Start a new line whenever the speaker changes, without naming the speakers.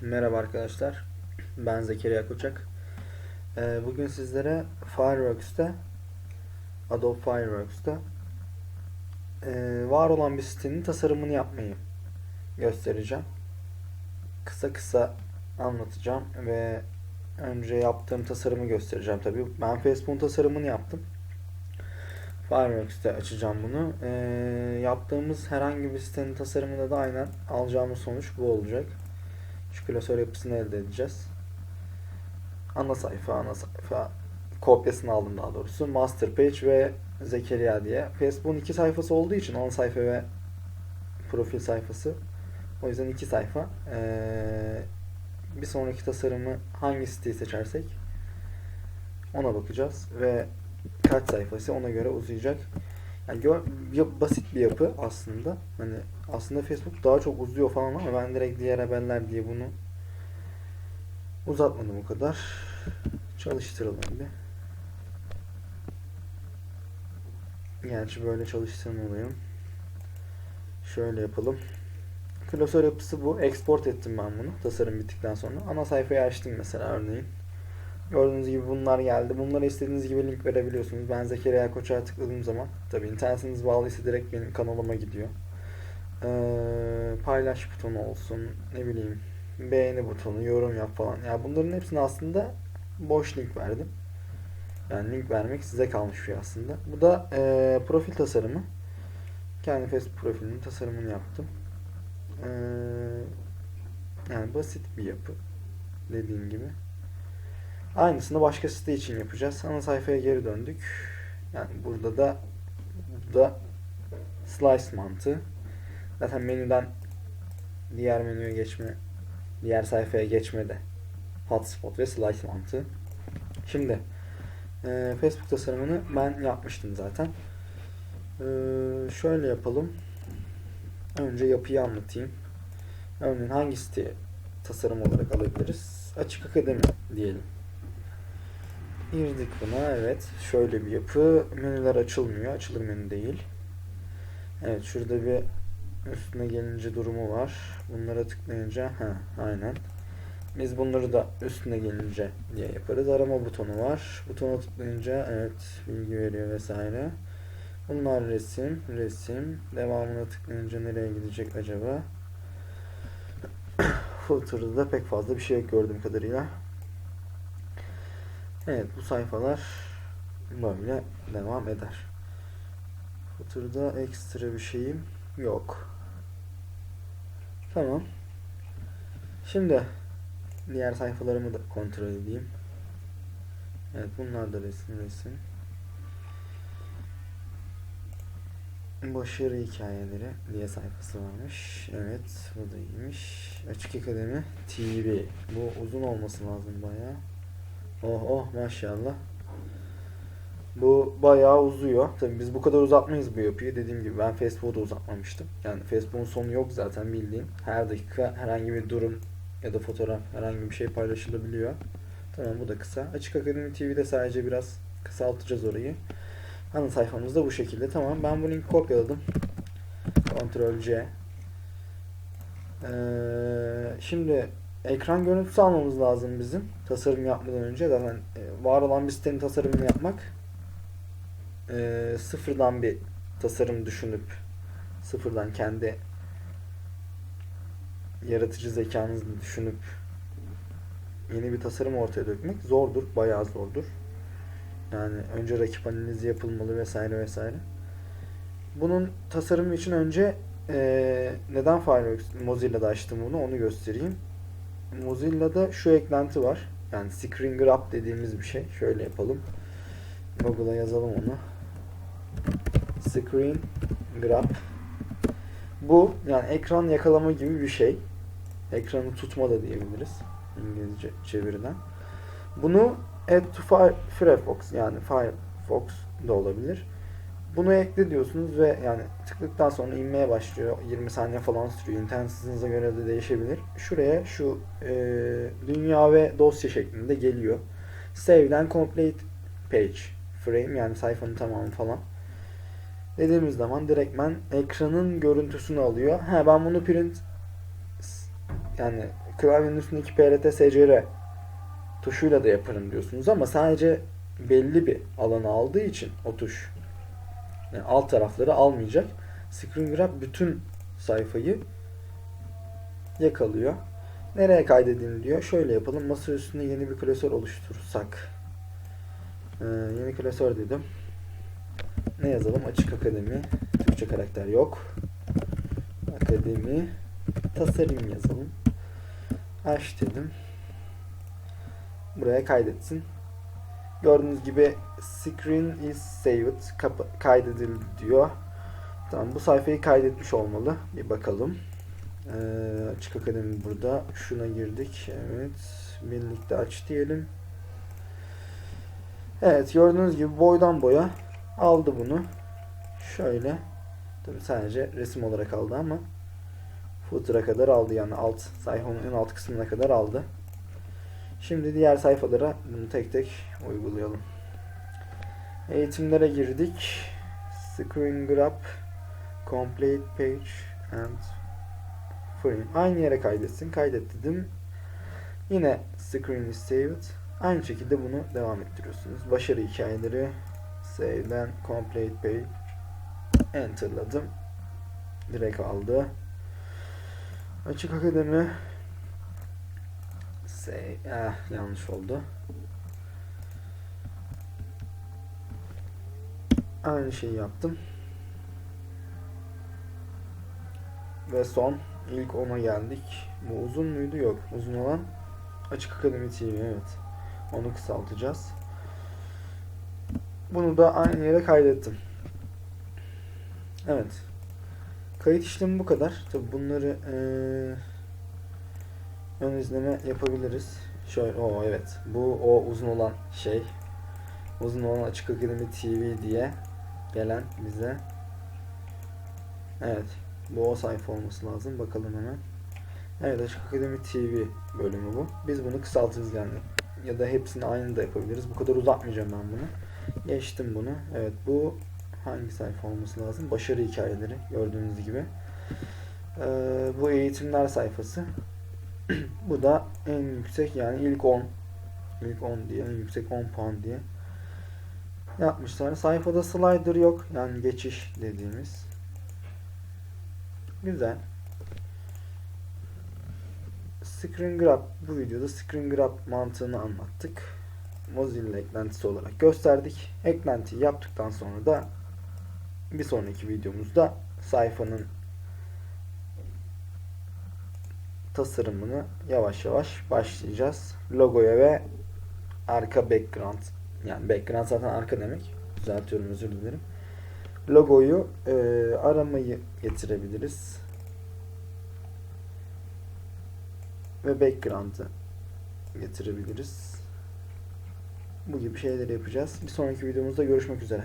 Merhaba arkadaşlar. Ben Zekeriya Koçak. Ee, Bugün sizlere Fireworks'ta Adobe Fireworks'ta ee, var olan bir sitenin tasarımını yapmayı göstereceğim. Kısa kısa anlatacağım ve önce yaptığım tasarımı göstereceğim tabii. Ben Facebook'un tasarımını yaptım. Fireworks'te açacağım bunu. Ee, yaptığımız herhangi bir sitenin tasarımında da aynen alacağımız sonuç bu olacak. Şu klasör yapısını elde edeceğiz. Ana sayfa, ana sayfa kopyasını aldım daha doğrusu. Master page ve Zekeriya diye. Facebook'un iki sayfası olduğu için ana sayfa ve profil sayfası. O yüzden iki sayfa. Ee, bir sonraki tasarımı hangi siteyi seçersek ona bakacağız ve kaç sayfası ona göre uzayacak. Yani gör, ya- basit bir yapı aslında. Hani aslında Facebook daha çok uzuyor falan ama ben direkt diğer haberler diye bunu uzatmadım o kadar. Çalıştıralım bir. Gerçi böyle çalıştırmalıyım. Şöyle yapalım. Klasör yapısı bu. Export ettim ben bunu tasarım bittikten sonra. Ana sayfayı açtım mesela örneğin. Gördüğünüz gibi bunlar geldi. Bunlara istediğiniz gibi link verebiliyorsunuz. Ben Zekeriya Koçak'a tıkladığım zaman tabii internetiniz bağlıysa direkt benim kanalıma gidiyor. Ee, paylaş butonu olsun, ne bileyim beğeni butonu, yorum yap falan. Ya bunların hepsine aslında boş link verdim. Yani link vermek size kalmış bir şey aslında. Bu da ee, profil tasarımı. Kendi Facebook profilinin tasarımını yaptım. Ee, yani basit bir yapı. Dediğim gibi. Aynısını başka site için yapacağız. Ana sayfaya geri döndük. Yani burada da burada slice mantığı. Zaten menüden diğer menüye geçme, diğer sayfaya geçme de hotspot ve slice mantığı. Şimdi e, Facebook tasarımını ben yapmıştım zaten. E, şöyle yapalım. Önce yapıyı anlatayım. Örneğin hangi siteye tasarım olarak alabiliriz? Açık Akademi diyelim. Girdik buna evet. Şöyle bir yapı. Menüler açılmıyor. Açılır menü değil. Evet şurada bir üstüne gelince durumu var. Bunlara tıklayınca ha aynen. Biz bunları da üstüne gelince diye yaparız. Arama butonu var. Butona tıklayınca evet bilgi veriyor vesaire. Bunlar resim, resim. Devamına tıklayınca nereye gidecek acaba? Footer'da da pek fazla bir şey yok gördüğüm kadarıyla. Evet bu sayfalar böyle devam eder. Footer'da ekstra bir şeyim yok. Tamam. Şimdi diğer sayfalarımı da kontrol edeyim. Evet bunlar da resim resim. Başarı hikayeleri diye sayfası varmış. Evet bu da iyiymiş. Açık Akademi TV. Bu uzun olması lazım bayağı. Oh oh maşallah. Bu bayağı uzuyor. Tabii biz bu kadar uzatmayız bu yapıyı. Dediğim gibi ben Facebook'u da uzatmamıştım. Yani Facebook'un sonu yok zaten bildiğin. Her dakika herhangi bir durum ya da fotoğraf herhangi bir şey paylaşılabiliyor. Tamam bu da kısa. Açık Akademi TV'de sadece biraz kısaltacağız orayı. Ana sayfamız da bu şekilde. Tamam ben bu linki kopyaladım. Ctrl C. Ee, şimdi ekran görüntüsü almamız lazım bizim. Tasarım yapmadan önce. Zaten e, var olan bir sitenin tasarımını yapmak e, sıfırdan bir tasarım düşünüp sıfırdan kendi yaratıcı zekanızla düşünüp yeni bir tasarım ortaya dökmek zordur. Bayağı zordur. Yani önce rakip analizi yapılmalı vesaire vesaire. Bunun tasarımı için önce eee, neden Fireworks Mozilla'da açtım bunu onu göstereyim. Mozilla'da şu eklenti var. Yani screen grab dediğimiz bir şey. Şöyle yapalım. Google'a yazalım onu. Screen grab. Bu yani ekran yakalama gibi bir şey. Ekranı tutma da diyebiliriz. İngilizce çeviriden. Bunu add to Fire- Firefox yani Firefox da olabilir. Bunu ekle diyorsunuz ve yani tıkladıktan sonra inmeye başlıyor. 20 saniye falan sürüyor. İnternet hızınıza göre de değişebilir. Şuraya şu e, dünya ve dosya şeklinde geliyor. Save'den complete page frame yani sayfanın tamamı falan. Dediğimiz zaman direktmen ekranın görüntüsünü alıyor. Ha ben bunu print yani klavyenin üstündeki PRT SCR tuşuyla da yaparım diyorsunuz ama sadece belli bir alanı aldığı için o tuş yani alt tarafları almayacak. Screen Grab bütün sayfayı yakalıyor. Nereye kaydedin diyor. Şöyle yapalım. Masa üstünde yeni bir klasör oluşturursak. Ee, yeni klasör dedim. Ne yazalım? Açık Akademi. Türkçe karakter yok. Akademi. Tasarım yazalım. Aç dedim. Buraya kaydetsin. Gördüğünüz gibi screen is saved. Kaydedildi diyor. Tamam bu sayfayı kaydetmiş olmalı. Bir bakalım. Ee, Açık Akademi burada. Şuna girdik. Evet. Birlikte aç diyelim. Evet gördüğünüz gibi boydan boya aldı bunu. Şöyle. Tabii sadece resim olarak aldı ama footer'a kadar aldı yani alt sayfanın en alt kısmına kadar aldı. Şimdi diğer sayfalara bunu tek tek uygulayalım. Eğitimlere girdik. Screen grab, complete page and frame. Aynı yere kaydetsin. Kaydet dedim. Yine screen is saved. Aynı şekilde bunu devam ettiriyorsunuz. Başarı hikayeleri save'den complete page enterladım. Direkt aldı. Açık Akademi Save. Ah, yanlış oldu. Aynı şeyi yaptım. Ve son ilk ona geldik. Bu uzun muydu? Yok. Uzun olan Açık Akademi TV evet. Onu kısaltacağız. Bunu da aynı yere kaydettim. Evet. Kayıt işlemi bu kadar. Tabi bunları eee ön izleme yapabiliriz. Şöyle, o evet. Bu o uzun olan şey. Uzun olan Açık Akademi TV diye gelen bize. Evet. Bu o sayfa olması lazım. Bakalım hemen. Evet Açık Akademi TV bölümü bu. Biz bunu kısaltırız yani. Ya da hepsini aynı da yapabiliriz. Bu kadar uzatmayacağım ben bunu. Geçtim bunu. Evet bu hangi sayfa olması lazım? Başarı hikayeleri gördüğünüz gibi. Ee, bu eğitimler sayfası. Bu da en yüksek yani ilk 10 ilk 10 diye en yüksek 10 puan diye yapmışlar. Sayfada slider yok. Yani geçiş dediğimiz. Güzel. Screen Grab bu videoda Screen Grab mantığını anlattık. Mozilla eklentisi olarak gösterdik. Eklentiyi yaptıktan sonra da bir sonraki videomuzda sayfanın tasarımını yavaş yavaş başlayacağız. Logoya ve arka background yani background zaten arka demek. Düzeltiyorum özür dilerim. Logoyu e, aramayı getirebiliriz. Ve background'ı getirebiliriz. Bu gibi şeyleri yapacağız. Bir sonraki videomuzda görüşmek üzere.